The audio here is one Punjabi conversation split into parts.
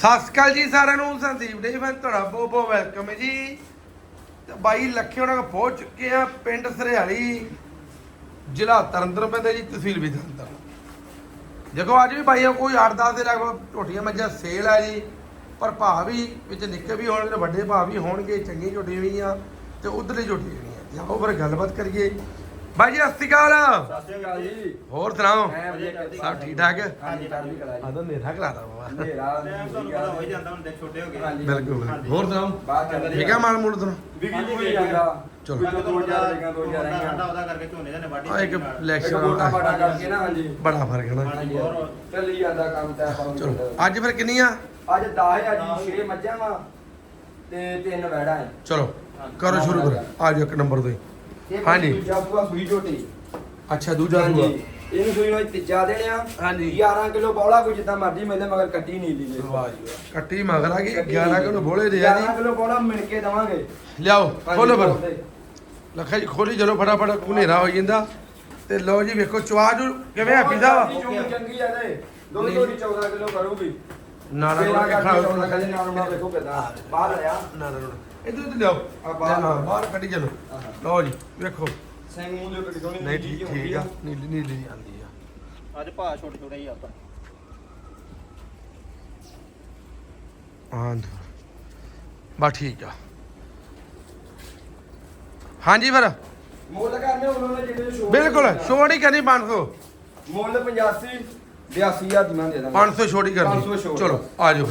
ਸਤਿ ਸ਼੍ਰੀ ਅਕਾਲ ਜੀ ਸਾਰਿਆਂ ਨੂੰ, ਸੰਦੀਪ ਡੇ ਫੈਨ ਤੁਹਾਡਾ ਬਹੁਤ ਬਹੁਤ ਵੈਲਕਮ ਹੈ ਜੀ। ਤੇ ਬਾਈ ਲੱਖੇ ਉਹਨਾਂ ਕੋਲ ਪਹੁੰਚ ਚੁੱਕੇ ਆ ਪਿੰਡ ਸਰਿਆਲੀ, ਜ਼ਿਲ੍ਹਾ ਤਰਨਤਾਰਨ ਪੈਂਦਾ ਜੀ, ਤਹਿਸੀਲ ਵੀ ਤਰਨਤਾਰਨ ਦੇਖੋ, ਅੱਜ ਵੀ ਬਾਈਆਂ ਕੋਈ 8-10 ਦੇ ਲਗਭਗ ਝੋਟੀਆਂ ਮੱਝਾਂ ਸੇਲ ਆ ਜੀ, ਪਰ ਭਾਅ ਵੀ ਵਿੱਚ ਨਿੱਕੇ ਵੀ ਹੋਣਗੇ ਵੱਡੇ ਭਾਅ ਵੀ ਹੋਣਗੇ, ਚੰਗੀਆਂ ਝੋਟੀਆਂ ਵੀ ਆ ਤੇ ਉਧਰਲੀ ਝੋਟੀਆਂ ਵੀ ਆ। ਤੇ ਫਿਰ ਗੱਲਬਾਤ ਕਰੀਏ। ਬਾਈ ਜੀ ਸਤਿ ਸ਼੍ਰੀ ਅਕਾਲ। ਸਤਿ ਸ਼੍ਰੀ ਅਕਾਲ ਜੀ। ਹੋਰ ਸੁਣਾਓ? ਮੈਂ ਵਧੀਆ ਕਰਦੀ। ਸਭ ਠੀਕ ਠਾਕ? ਹੈ ਹਾਂਜੀ ਚੜ੍ਹਦੀ ਕਲਾ ਜੀ ਆਦੋਂ ਨੇਰਾ ਖਲਾਦਾ ਬਾਬਾ। ਟਾਈਮ ਤੁਹਾਨੂੰ ਪਤਾ ਹੋ ਹੀ ਜਾਂਦਾ ਹੁਣ ਤੇ ਛੋਟੇ ਹੋ ਗਏ। ਬਿਲਕੁਲ। ਹੋਰ ਸੁਣਾਓ? ਬਾਤ ਚੱਲ ਰਹੀ ਠੀਕ ਹੈ ਮਾਲ ਮੂਲ ਤੋਂ ਵਿਕੀ ਕੋਈ ਜਾਂਦਾ। ਚਲੋ। ਦੋ ਹਜ਼ਾਰ ਦੀਆਂ ਦੋ ਹਜ਼ਾਰ ਠੰਡਾ ਆਈਆਂ ਉਹਦਾ ਕਰਕੇ ਝੋਨੇ ਦਾ ਨਿਵਾੜੀ ਆ ਇੱਕ ਇਲੈਕਸ਼ਨ ਵਾਲਾ। ਬਾਟਾ ਕਰਕੇ ਨਾ ਹਾਂਜੀ। ਬੜਾ ਫ਼ਰਕ ਹੈ ਨਾ। ਹਾਂਜੀ ਚੱਲੀ ਜਾਂਦਾ ਕੰਮ ਤਾਂ ਚਲੋ ਅੱਜ ਫਿਰ ਕਿੰਨੀਆਂ? ਅੱਜ 10000 ਜੀ 6 ਮੱਝਾਂ ਵਾ ਤੇ ਤਿੰਨ ਵੈੜਾਂ ਹੈ। ਚਲੋ ਕਰੋ ਸ਼ੁਰੂ ਕਰੋ। ਆ ਜਾਓ ਇੱਕ ਨੰਬਰ ਤੋਂ। ਹੀ ਇਹ ਹਾਂਜੀ। ਦੂਜਾ ਸੂਆ ਸੂਈ ਝੋਟੀ। ਅੱਛਾ ਦੂਜਾ ਹਾਂਜੀ। ਇਹਨੂੰ ਸੂਈ ਨੂੰ ਤੀਜਾ ਦੇਣੇ ਆ। ਹਾਂਜੀ। 11 ਕਿਲੋ ਬੌਲਾ ਕੋਈ ਜਿੱਦਾਂ ਮਰਜ਼ੀ ਮਿਲਦੇ ਮਗਰ ਕੱਟੀ ਨਹੀਂ ਜੇ। ਵਾਹ ਜੀ ਵਾਹ। ਕੱਟੀ ਮਗਰ ਆ ਗਈ। 11 ਕਿਲੋ ਬੋਲੇ ਦੇ ਆ 11 ਜੀ ਕਿਲੋ ਬੌਲਾ ਮਿਣ ਕੇ ਦਵਾਂਗੇ। ਲਿਆਓ ਖੋਲੋ ਹਾਂਜੀ, ਲੱਖਾ ਜੀ ਖੋਲੀ ਚਲੋ ਫਟਾਫਟ ਕੁਨੇਰਾ ਹੋ ਜਾਂਦਾ। ਤੇ ਲਓ ਜੀ ਵੇਖੋ ਚਵਾਜੂ ਕਿਵੇਂ ਵਾ ਚੋਣ ਚੰਗੀ ਆ ਤੇ ਦੋ ਨਹੀਂ। ਦੋ ਦੀ 14 ਕਿਲੋ ਕਰੂਗੀ। ਨਾਲਾ ਕੋਲ ਕਰਕੇ ਖਾ 14 ਕਿਲੋ ਨਾਲ ਨਾਲ ਦੇਖੋ ਕਿਦਾਂ। ਬਾਹਰ ਆਇਆ। ਨਾ ਨਾ ਨਾ ਇਧਰ ਤੇ ਲਿਆਓ। ਆ ਬਾਹਰ। ਬਾਹਰ ਕੱਢੀ ਚਲੋ। ਲਓ ਜੀ ਵੇਖੋ। ਸਿੰਘ ਮੂੰਹ ਦੇ ਸੋਹਣੀ ਨਹੀਂ ਠੀਕ ਠੀਕ ਆ ਨੀਲੀ ਨੀਲੀ ਆਂਦੀ ਆ। ਅੱਜ ਭਾਅ ਛੋਟੇ ਛੋਟੇ ਹੀ ਆਪਾਂ। ਹਾਂ ਬਾ ਠੀਕ ਆ। ਹਾਂਜੀ ਫਿਰ। ਮੁੱਲ ਕਰਨੇ ਉਹਨਾਂ ਨੇ ਜਿਹੜੇ ਸ਼ੋਅ ਬਿਲਕੁਲ ਛੋਟੀ ਕਰਨੀ 500 ਮੁੱਲ 85 82000 ਦੀ ਮੈਂ ਦੇ ਦਾਂਗਾ। 500 ਛੋਟੀ 500 ਕਰਨੀ। ਚਲੋ ਆ ਜਾਓ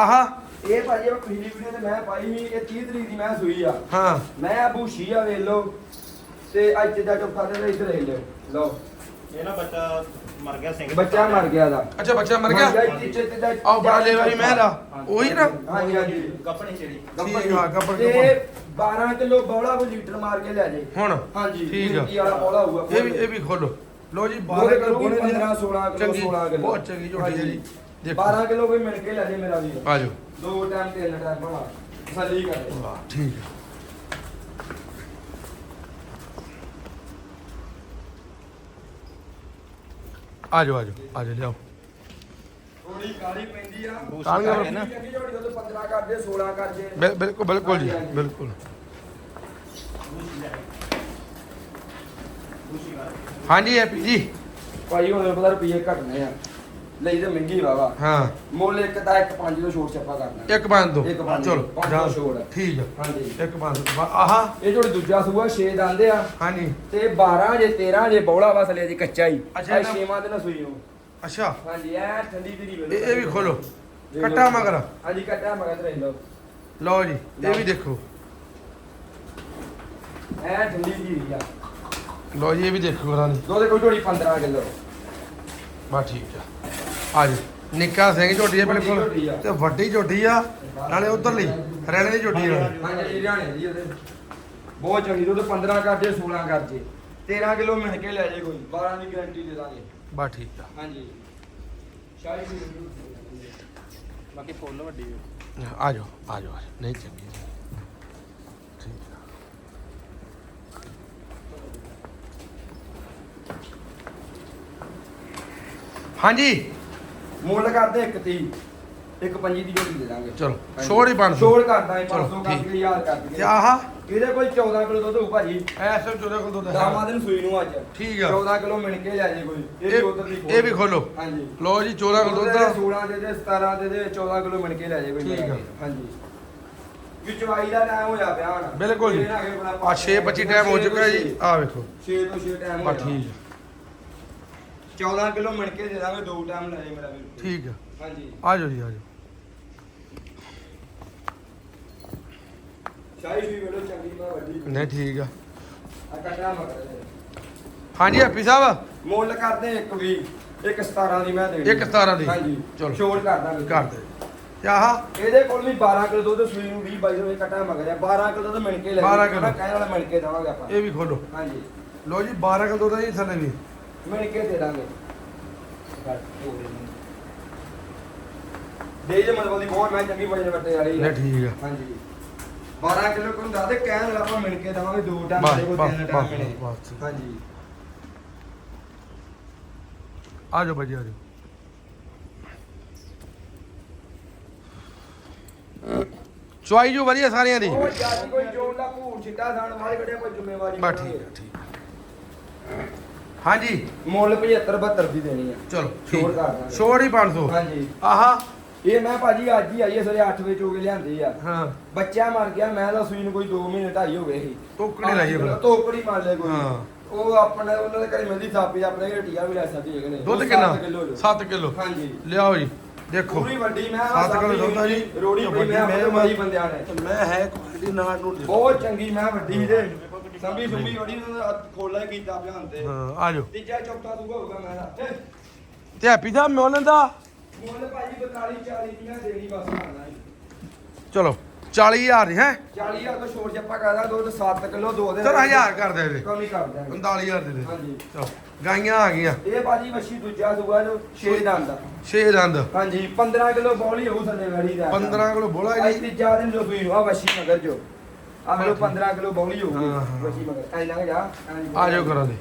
ਆਹਾ। ਇਹ ਭਾਜੀ ਉਹ ਪਿਛਲੀ ਵੀਡੀਓ ਤੇ ਮੈਂ ਪਾਈ ਸੀ ਇਹ 30 ਤਰੀਕ ਦੀ ਮੈਂ ਸੂਈ ਆ। ਹਾਂ। ਮੈਂ ਆ ਬੂਸ਼ੀ ਆ ਵੇਖ ਲਓ ਤੇ ਅੱਜ ਦਾ ਚੁੱਕਾ ਦੇ ਇੱਧਰ ਦੇਖ ਲਓ। ਲਓ। ਇਹ ਨਾ ਬੱਚਾ ਮਰ ਗਿਆ ਸਿੰਘ। ਬੱਚਾ ਮਰ ਗਿਆ ਦਾ ਅੱਛਾ ਬੱਚਾ ਮਰ ਗਿਆ? ਆਹ ਬੜਾ ਲੇਵਾਰੀ ਮਹਿਲ ਆ। ਉਹੀ ਨਾ? ਹਾਂਜੀ ਹਾਂਜੀ। ਗੱਪਣੀ ਚਿੜੀ ਠੀਕ ਆ, ਗੱਬੜ, ਤੇ ਗੱਬੜ। 12 ਕਿਲੋ ਬੌਲਾ ਕੋ ਲੀਟਰ ਮਾਰ ਕੇ ਲੈ ਜੇ। ਹੁਣ? ਹਾਂਜੀ ਠੀਕ ਆ। ਕੀ ਵਾਲਾ ਬੌਲਾ ਹੋਊਗਾ ਇਹ ਵੀ ਇਹ ਵੀ ਖੋਲੋ ਲਓ। ਜੀ ਉਹਦੇ 12 ਕਿਲੋ ਕਰੂਗੀ ਬੋਲੇ 15 16 ਕਿਲੋ ਚੰਗੀ। 16 ਕਿਲੋ। ਬਹੁਤ ਚੰਗੀ ਝੋਟੀ ਹੈ ਜੀ। ਦੇਖੋ। 12 ਕਿਲੋ ਕੋਈ ਮਿਲ ਕੇ ਲੈ ਜੇ ਮੇਰਾ ਵੀਰ। ਆ ਜਾਓ। ਦੋ ਟਾਈਮ ਤਿੰਨ ਟਾਈਮ ਬਣਾ। ਤਸੱਲੀ ਕਰੇ ਵਾਹ ਠੀਕ ਆ। ਆ ਜਾਓ ਆ ਜਾਓ ਆ ਜਾਓ ਲਿਆਓ। ਥੋੜੀ ਕਾਲੀ ਪੈਂਦੀ ਆ। ਕਾਲੀਆਂ ਕਰਕੇ ਨਾ। ਚੰਗੀ ਝੋਟੀ ਉਹਦੇ 15 ਕਰ ਦੇ 16 ਕਰ ਦੇ ਬਿਲ- ਬਿਲਕੁਲ ਬਿਲਕੁਲ ਜੀ ਬਿਲਕੁਲ। ਹਾਂਜੀ ਹੈਪੀ ਜੀ। ਭਾਈ ਹੁਣ ਪਤਾ ਰੁਪਏ ਘਟਨੇ ਆ। ਲਈ ਤੇ ਮਹਿੰਗੀ ਵਾਵਾ ਹਾਂ। ਮੁੱਲ ਇੱਕ ਦਾ ਇੱਕ ਪੰਜ ਤੋਂ ਛੋਟ ਛੱਪਾ ਕਰਨਾ। ਇੱਕ ਪੰਜ ਦੋ ਇੱਕ ਪੰਜ, ਚਲੋ ਪੰਜ ਜਾਓ। ਤੋਂ ਛੋੜ। ਠੀਕ ਆ। ਹਾਂਜੀ। ਇੱਕ ਪੰਜ ਦੋ। ਵਾ- ਆਹਾ। ਇਹ ਝੋਟੀ ਦੂਜਾ ਸੂਆ 6 ਦੰਦੇ ਆ। ਹਾਂਜੀ। ਤੇ 12 ਜੇ 13 ਜੇ ਬੌਲਾ ਵਸਲੇ ਜੀ ਕੱਚਾ ਹੀ। ਅੱਛਾ, ਅੱਛਾ ਇਹਦਾ- ਛੇਵਾਂ ਦਿਨ ਸੂਈ ਨੂੰ। ਅੱਛਾ। ਹਾਂਜੀ ਐ ਠੰਡੀ ਧੀਰੀ ਵੇਲੋ ਇਹ ਇਹ ਵੀ ਖੋਲੋ। ਕੱਟਾ ਮਗਰ। ਹਾਂਜੀ ਕੱਟਾ ਮਗਰ ਤੇ ਲਓ। ਲਓ ਜੀ ਇਹ ਵੀ ਦੇਖੋ। ਐ ਠੰਡੀ ਧੀਰੀ ਆ। ਲਓ ਜੀ ਇਹ ਵੀ ਦੇਖੋ ਕਰਾਂ ਦੀ ਦੁੱਧ ਕੋਈ ਝੋਟੀ 15 ਕਿਲੋ। ਬਾ ਠੀਕ ਆ। ਆ ਜੀ ਨਿੱਕਾ ਸਿੰਘ ਝੋਟੀ ਝੋਟੀ ਬਿਲਕੁਲ। ਆ। ਤੇ ਵੱਡੀ ਝੋਟੀ ਆ। ਨਾਲੇ ਉਧਰਲੀ ਹਰਿਆਣੇ ਦੀ ਝੋਟੀ ਆ। ਹਾਂਜੀ ਹਰਿਆਣੇ ਦੀ ਉਹਦੇ ਬਹੁਤ ਚੰਗੀ ਦੁੱਧ 15 ਕਰ ਜੇ 16 ਕਰ ਜੇ 13 ਕਿਲੋ ਮਿਣ ਕੇ ਲੈ ਜੇ ਕੋਈ 12 ਦੀ ਗਾਰੰਟੀ ਦੇ ਦਾਂਗੇ। ਬਾ ਠੀਕ ਆ। ਹਾਂਜੀ। ਸ਼ਾਹੀ ਦੀ ਬਾਕੀ ਫੁੱਲ ਵੱਡੀ। ਆ। ਜਾਓ ਆ ਜਾਓ ਆ ਜਾਓ। ਨਹੀਂ ਚੰਗੀ ਆ। ਹਾਂਜੀ। ਮੁੱਲ ਕਰਦੇ ਇੱਕ 30 ਇੱਕ ਪੰਜੀ ਦੀ ਝੋਟੀ ਦੇ ਦਾਂਗੇ। ਚਲੋ, ਹਾਂਜੀ। ਛੋੜ ਹੀ 500 ਛੋੜ ਕਰਦਾ ਚਲੋ, 500 ਕਰ ਠੀਕ। ਕੇ ਯਾਰ ਕਰ ਤੇ ਦਈਏ ਆਹਾ ਇਹਦੇ ਕੋਲ 14 ਕਿਲੋ ਦੁੱਧ ਹੋਊ ਭਾਜੀ। ਐਸ ਚੋਰੇ ਕੋਲ ਦੁੱਧ ਦਾਮਾ ਹੈ ਦਿਨ ਸੂਈ ਨੂੰ ਅੱਜ। ਠੀਕ ਆ। 14 ਕਿਲੋ ਮਿਣ ਕੇ ਲੈ ਜੇ ਕੋਈ। ਇਹ ਵੀ ਉਧਰ ਦੀ ਇਹ ਇਹ ਵੀ ਖੋਲੋ। ਹਾਂਜੀ। ਲਓ ਜੀ ਚੋਰਾ ਕੋਲ ਦੁੱਧ ਆ। 16 ਦੇ ਦੇ 17 ਦੇ ਦੇ 14 ਕਿਲੋ ਮਿਣ ਕੇ ਲੈ ਜੇ ਕੋਈ ਠੀਕ ਮੇਰਾ ਆ। ਹਾਂਜੀ। ਵੀ ਚਵਾਈ ਦਾ ਟਾਈਮ ਹੋਇਆ ਪਿਆ ਹੁਣ। ਬਿਲਕੁਲ ਜੀ। ਆ 6 25 ਟਾਈਮ ਹੋ ਚੁੱਕਾ ਜੀ। ਆ ਵੇਖੋ। 6 ਤੋਂ 6 ਟਾਈਮ ਹੋਇਆ। ਠੀਕ ਆ। 14 ਕਿਲੋ ਮਿਣ ਕੇ ਦੇ ਦਾਂਗੇ ਦੋ ਟਾਈਮ ਲੈ ਜੇ ਮੇਰਾ ਵੀਰ। ਠੀਕ ਆ। ਹਾਂਜੀ। ਆ ਜਾਓ ਜੀ ਆ ਜਾਓ ਸ਼ਾਹੀ ਵੀ ਵੇਲੋ ਚੰਗੀ ਬਾ ਵੱਡੀ। ਨਹੀਂ ਠੀਕ ਆ। ਆ ਕੱਟਾ ਮਗਰ ਹਾਂਜੀ ਹੈਪੀ ਸਾਹਿਬ। ਮੁੱਲ ਕਰਦੇ ਇੱਕ ਵੀ ਇੱਕ 17 ਦੀ ਮੈਂ ਦੇਣੀ। ਇੱਕ 17 ਦੀ। ਹਾਂਜੀ। ਚਲੋ। ਛੋੜ ਕਰ ਦਾਂਗੇ। ਕਰ ਦੇ। ਤੇ ਆਹਾ। ਇਹਦੇ ਕੋਲ ਵੀ 12 ਕਿਲੋ ਦੁੱਧ ਸੂਈ ਨੂੰ 20 22 ਰੁਪਏ ਕੱਟਾ ਮਗਰ ਆ। 12 ਕਿਲੋ ਦੁੱਧ ਮਿਣ ਕੇ ਲੈ 12 ਕਿਲੋ। ਕਹਿਣ ਵਾਲਾ ਮਿਣ ਕੇ ਦੇਵਾਂਗੇ ਆਪਾਂ। ਇਹ ਵੀ ਖੋਲੋ। ਹਾਂਜੀ। ਲਓ ਜੀ 12 ਕਿਲੋ ਜੀ ਥੱਲੇ ਵੀ। ਮਿਣ ਕੇ ਦੇ ਦਾਂਗੇ ਦੇ ਜੇ ਮਤਲਬ ਦੀ ਬਹੁਤ ਮੈਂ ਚੰਗੀ ਵਜਨ ਵੱਟੇ ਵਾਲੀ ਨਹੀਂ ਠੀਕ ਆ। ਹਾਂਜੀ। 12 ਕਿਲੋ ਕੋਲ ਦੱਸ ਦੇ ਕਹਿਣ ਆਪਾਂ ਮਿਣ ਕੇ ਦੇਵਾਂਗੇ ਦੋ ਟਾਈਮ ਕੋਲ ਬਸ, ਤਿੰਨ ਟਾਈਮ ਮਿਲੇ। ਹਾਂਜੀ। ਆ ਜਾਓ ਭਾਜੀ ਆ ਜਾਓ। ਚੁਆਈ ਜੋ ਵਧੀਆ ਸਾਰਿਆਂ ਦੀ। ਕੋਈ ਜੋੜ ਦਾ ਭੂਰ ਛਿੱਟਾ ਖਾਣ ਵਾਲੇ ਕਿਹੜੇ ਕੋਈ ਜ਼ਿੰਮੇਵਾਰੀ ਬਸ ਠੀਕ ਠੀਕ ਹਾਂਜੀ। ਮੁੱਲ 75 72 ਦੀ ਦੇਣੀ ਆ। ਚਲੋ ਛੋੜ ਕਰ ਦਾਂਗੇ। ਛੋੜ ਹੀ 500 ਹਾਂਜੀ। ਆਹਾ। ਇਹ ਮੈਂ ਭਾਜੀ ਅੱਜ ਹੀ ਆਈ ਹੈ ਸਵੇਰੇ 8 ਵਜੇ ਚੋਗੇ ਲਿਆਂਦੀ ਆ। ਹਾਂ। ਬੱਚਾ ਮਰ ਗਿਆ ਮੈਂ ਤਾਂ ਸੂਈ ਨੂੰ ਕੋਈ 2 ਮਹੀਨੇ ਢਾਈ ਹੋ ਗਏ ਸੀ। ਟੋਕਰੀ ਲਾਈਏ ਫਿਰ। ਤੋਕੜੀ ਮਾਰ ਲੈ ਕੋਈ। ਹਾਂ। ਉਹ ਆਪਣੇ ਉਹਨਾਂ ਦੇ ਘਰੇ ਮਿਲਦੀ ਸਾਪੀ ਆਪਣੇ ਘਰੇ ਟੀਆ ਵੀ ਲੈ ਸਕਦੀ ਹੈਗੇ ਨੇ। ਦੁੱਧ ਉਹ ਕਿੰਨਾ? ਸੱਤ ਕਿੱਲੋ ਜੋ। 7 ਕਿਲੋ। ਹਾਂਜੀ। ਲਿਆਓ ਜੀ। ਦੇਖੋ। ਪੂਰੀ ਵੱਡੀ ਮੈਂ ਸੱਤ ਕਿੱਲੋ ਦੁੱਧ ਆ ਜੀ। ਰੋੜੀ ਬਈ ਮੈਂ ਵੱਡੀ ਮੈਂ ਬੰਦਿਆਂ ਨੇ। ਮੈਂ ਹੈ ਕੁਆਲਿਟੀ ਨਾਲ ਨੂੰ ਬਹੁਤ ਚੰਗੀ ਮੈਂ ਵੱਡੀ ਦੇ ਸੰਭੀ ਸੁੰਭੀ ਨੂੰ ਖੋਲਾ ਕੀਤਾ ਭਿਆਨ ਤੇ। ਹਾਂ ਆ ਜਾਓ। ਤੀਜਾ ਚੌਥਾ ਦੂਗਾ ਹੋਊਗਾ ਮੈਂ ਦਾ ਤੇ ਹੈਪੀ ਦਾ ਮਿਲਣ ਦਾ? ਮੁੱਲ ਭਾਜੀ 42 40 ਦੀ ਮੈਂ ਦੇਣੀ ਬਸ ਕਰਨਾ ਚਲੋ 40000 ਦੀ ਹੈ? 40000 ਤੋਂ ਛੋੜ ਛੱਪਾ ਕਰਦਾ ਦੁੱਧ 7 ਕਿਲੋ ਦੋ ਦੇ ਚਲੋ 1000 ਕਰ ਦੇ ਦੇ ਕਮੀ ਕਰ ਦਿਆਂਗੇ 45000 ਦੇ ਦੇ। ਹਾਂਜੀ। ਚਲੋ ਗਾਈਆਂ ਆ ਗਈਆਂ। ਇਹ ਭਾਜੀ ਵੱਛੀ ਦੂਜਾ ਸੂਆ ਜੋ 6 ਦੰਦ। ਦਾ 6 ਦੰਦ। ਹਾਂਜੀ 15 ਕਿਲੋ ਬੌਲੀ ਹੋਊ ਥੱਲੇ ਵੜੀ ਦਾ। 15 ਕਿਲੋ ਬੋਲਾ ਜੀ। ਤੀਜਾ ਦਿਨ ਜੋ ਵੀ ਆ ਵੱਛੀ ਮਗਰ ਜੋ। ਆ ਲੋ 15 ਕਿਲੋ ਬੌਲੀ ਹਾਂ, ਹਾਂ। ਮਗਰ। ਲੰਘ ਜਾ ਆ ਜਾਓ ਕਰੋ ਦੇ।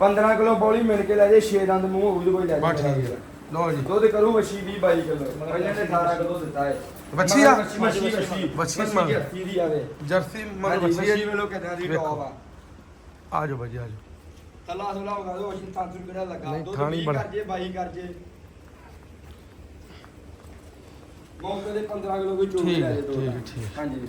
15 ਕਿਲੋ ਬੌਲੀ ਮਿਲ ਕੇ ਲੈ ਜੇ 6 ਦੰਦ ਮੂੰਹ ਹੋਊ ਤੇ ਕੋਈ ਲੈ ਬਸ ਠੀਕ ਹੈ। ਲਓ ਜੀ। ਦੁੱਧ ਕਰੂ ਵੱਛੀ 20 22 ਕਿਲੋ। ਪਹਿਲੇ ਨੇ 18 ਕਿਲੋ ਦਿੱਤਾ ਹੈ। ਵੱਛੀ ਆ? ਵੱਛੀ ਵੱਛੀ ਵੱਛੀ ਵੱਛੀ। ਅੱਸੀ ਦੀ ਆਵੇ। ਜਰਸੀ ਮਨ ਹਾਂਜੀ ਬੱਚੀ ਵੱਛੀ ਵੇਲੋ ਕਿਦਾਂ ਦੀ ਵੇਖੋ। ਟੌਪ ਆ? ਆ ਜਾਓ ਭਾਜੀ ਆ ਜਾਓ। ਤਲਾ ਸੁਲਾ ਹੋਗਾ ਦੋ ਵੱਛੀ 500 ਰੁਪਏ ਲੱਗਾ? ਨਹੀਂ, ਦੁੱਧ ਥਾਣੀ 20 ਬੜਾ। ਕਰ ਜੇ 22 ਕਰ ਜੇ ਮੌਕੇ ਦੇ 15 ਕਿਲੋ ਕੋਈ ਠੀਕ ਲੈ ਹੈ, ਜੇ ਦੋ ਠੀਕ। ਹੈ, ਠੀਕ ਹੈ। ਹਾਂਜੀ।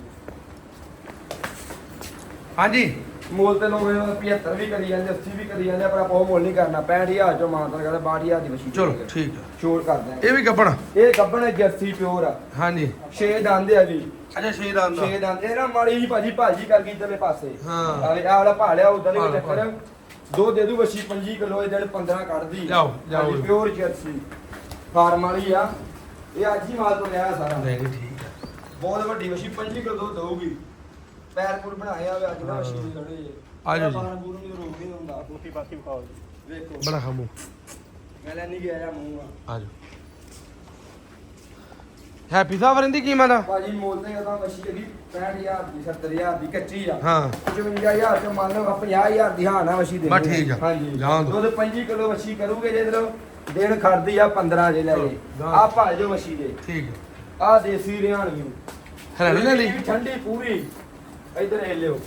ਹਾਂਜੀ। ਮੋਲ ਤੇ ਲੋਕ 75 ਵੀ ਕਰੀ ਜਾਂਦੇ 80 ਵੀ ਕਰੀ ਜਾਂਦੇ ਪਰ ਆਪਾਂ ਉਹ ਮੁੱਲ ਨਹੀਂ ਕਰਨਾ। 65000 ਚੋਂ ਮਾਨਤਨ ਕਰਦਾ 62000 ਦੀ ਮਸ਼ੀਨ ਚਲੋ ਠੀਕ ਹੈ ਛੋੜ ਕਰ ਦਿਆਂਗੇ ਇਹ ਵੀ ਗੱਬਣ ਇਹ ਗੱਬਣ ਜਰਸੀ ਪਿਓਰ ਆ। ਹਾਂਜੀ। 6 ਦੰਦ ਆ ਜੀ। ਅੱਛਾ 6 ਦੰਦ 6 ਦੰਦ ਇਹ ਨਾ ਮਾੜੀ ਜੀ ਭਾਜੀ ਭਾਜੀ ਕਰ ਗਈ ਇਧਰਲੇ ਪਾਸੇ। ਹਾਂ। ਆਹ ਵਾਲਾ ਭਾਲਿਆ ਉਦਾਂ ਦੇ ਚੱਕਰ। ਦੋ ਦੇ ਦੂ ਵਸ਼ੀ 25 ਕਿਲੋ ਇਹ ਦਿਨ 15 ਕੱਢਦੀ। ਲਿਆਓ, ਲਿਆਓ। Pure jersey. ਫਾਰਮ ਵਾਲੀ ਆ। ਇਹ ਅੱਜ ਹੀ ਮਾਲ ਤੋਂ ਲਿਆ ਸਾਰਾ। ਨਹੀਂ ਠੀਕ ਬਹੁਤ ਵੱਡੀ ਵਸ਼ੀ 25 ਕਿਲੋ ਦੁੱਧ ਦਊਗੀ। ਪੈਰ ਪੁਰ ਬਣਾਏ ਆਵੇ ਅੱਜ ਦਾ ਦੇ ਖੜੇ ਆ ਜਾਓ ਜੀ। ਬੂਰਾਂ ਨੂੰ ਰੋਕ ਨਹੀਂ ਹੁੰਦਾ ਕੋਠੀ ਬਾਕੀ ਵਿਖਾਓ ਜੀ। ਵੇਖੋ। ਬੜਾ ਖਮੂ ਮੈਂ ਲੈ ਨਹੀਂ ਗਿਆ ਜਾਂ ਮੂੰਹ ਆ। ਆ ਜਾਓ। ਹੈਪੀ ਸਾਹਿਬ ਰਿੰਦੀ ਕੀਮਤ ਆ ਭਾਜੀ ਮੋਲ ਤੇ ਕਹਦਾ ਵਸ਼ੀ ਹੈਗੀ 65000 ਦੀ 70000 ਦੀ ਕੱਚੀ ਆ। ਹਾਂ। 55000 ਚ ਮੰਨ ਲਓ 50000 ਦੀ ਹਾਂ ਨਾ ਵਸ਼ੀ ਦੇ। ਬਸ ਠੀਕ ਆ। ਹਾਂਜੀ। ਜਾਣ ਦਿਓ। ਦੁੱਧ 25 ਕਿਲੋ ਵਸ਼ੀ ਕਰੂਗੇ ਜੇ ਇਧਰੋਂ ਦਿਨ ਖੜਦੀ ਆ 15 ਜੇ ਲੈ ਜੇ ਜਾਣ ਆ ਭਾਲ ਜੋ ਵਸ਼ੀ ਦੇ। ਠੀਕ ਆ। ਦੇਸੀ ਰਿਆਣ ਵੀ ਹਲੇ ਲੈ ਲਈ? ਠੰਡੀ ਪੂਰੀ। ਇਧਰ ਇਹ ਲਿਓ।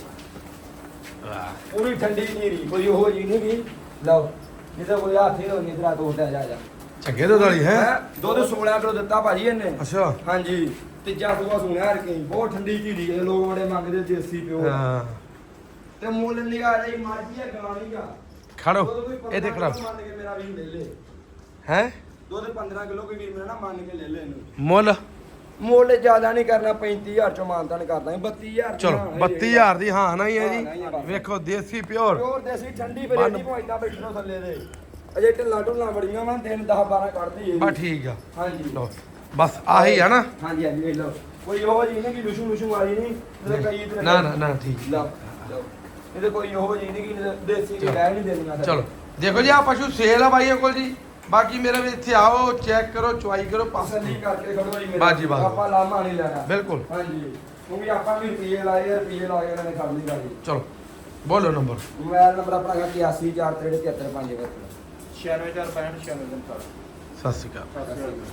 ਪੂਰੀ ਠੰਡੀ ਨੀਰੀ ਕੋਈ ਉਹ ਜੀ ਨਹੀਂ ਗਈ ਲਓ ਜਿੱਦਾਂ ਕੋਈ ਹੱਥ ਹੀ ਹੋ ਨਹੀਂ ਤੇਰਾ ਤੋਟਾ ਜਾ ਜਾ। ਚੰਗੇ ਦੁੱਧ ਵਾਲੀ ਹੈ। ਹੈਂ? ਦੁੱਧ 16 ਕਿਲੋ ਦਿੱਤਾ ਭਾਜੀ ਇਹਨੇ। ਅੱਛਾ। ਹਾਂਜੀ। ਤੀਜਾ ਸੂਆ ਸੁਣਿਆ ਰਕੇ ਬਹੁਤ ਠੰਡੀ ਝੀੜੀ ਹੈ ਲੋਕ ਬੜੇ ਮੰਗਦੇ ਦੇਸੀ ਪਿਓ। ਹਾਂ। ਤੇ ਮੁੱਲ ਨਿਗਾ ਰਹੀ ਮਾਝੀ ਆ ਗਾਣੀਗਾ ਖੜੋ। ਇਹ ਦੇਖ ਲਾ। ਮੰਨ ਕੇ ਮੇਰਾ ਵੀ ਲੈ ਲੈ ਹੈ? ਦੁੱਧ 15 ਕਿਲੋ ਕੋਈ ਵੀਰ ਮੇਰਾ ਨਾ ਮੰਨ ਕੇ ਲੈ ਲੈ ਇਹਨੂੰ। ਮੁੱਲ। ਮੁੱਲ ਜ਼ਿਆਦਾ ਨਹੀਂ ਕਰਨਾ 35000 ਚੋਂ ਮਾਨਤਾਨ ਕਰਦਾ 32000 ਚਲੋ 32000 ਦੀ ਹਾਂ ਨਾ ਹੀ ਹੈ ਜੀ। ਵੇਖੋ ਦੇਸੀ ਪਿਓਰ। ਪਿਓਰ ਦੇਸੀ ਠੰਡੀ ਬੰਨ- ਬਰੇਡੀ ਭੋਂ ਇਦਾਂ ਬੈਠਣੋ ਥੱਲੇ ਦੇ। ਅਜੇ ਢਿੱਲਾ ਢੁੱਲਾ ਬੜੀਆਂ ਵਾ ਦਿਨ 10 12 ਕੱਢਦੀ ਬਸ ਠੀਕ ਆ। ਹਾਂਜੀ। ਲਓ ਬਸ ਆਹੀ ਆ ਨਾ। ਹਾਂਜੀ ਹਾਂਜੀ ਲਓ। ਕੋਈ ਉਹ ਜੀ ਨਹੀਂ ਕਿ ਲੁਸ਼ੂ ਲੁਸ਼ੂ ਵਾਲੀ ਨਹੀਂ ਤੇ ਕਈ ਇਧਰ ਨਾ ਨਾ ਨਾ ਠੀਕ। ਲਓ ਇਹਦੇ ਕੋਈ ਉਹ ਜੀ ਨਹੀਂ ਕਿ ਦੇਸੀ ਲੈ ਨਹੀਂ ਦੇਣੀਆਂ ਚਲੋ। ਦੇਖੋ ਜੀ ਆ ਪਸ਼ੂ ਸੇਲ ਆ ਬਾਈਆਂ ਕੋਲ ਜੀ। ਬਾਕੀ ਮੇਰੇ ਵੀ ਇੱਥੇ ਆਓ ਚੈੱਕ ਕਰੋ ਚੁਆਈ ਕਰੋ ਤਸੱਲੀ ਪਾਸ ਕਰਕੇ ਖੜੋ ਜੀ ਬਸ ਜੀ, ਬਸ। ਆਪਾਂ ਲਾਮਾ ਨਹੀਂ ਲੈਣਾ। ਬਿਲਕੁਲ। ਹਾਂਜੀ। ਕਿਉਂਕਿ ਆਪਾਂ ਵੀ ਰੁਪਏ ਲਾਏ ਆ ਰੁਪਏ ਲਾ ਕੇ ਇਹਨਾਂ ਨੇ ਖੜ ਲਈ ਗਾੜੀ ਚਲੋ ਬੋਲੋ ਨੰਬਰ। ਮੋਬਾਈਲ ਨੰਬਰ ਆਪਣਾ ਹੈਗਾ 8447375 96 4 65 96 ਦਿਨ ਸਾਰਾ ਸਤਿ ਸ਼੍ਰੀ ਅਕਾਲ। ਸਤਿ ਸ਼੍ਰੀ ਅਕਾਲ।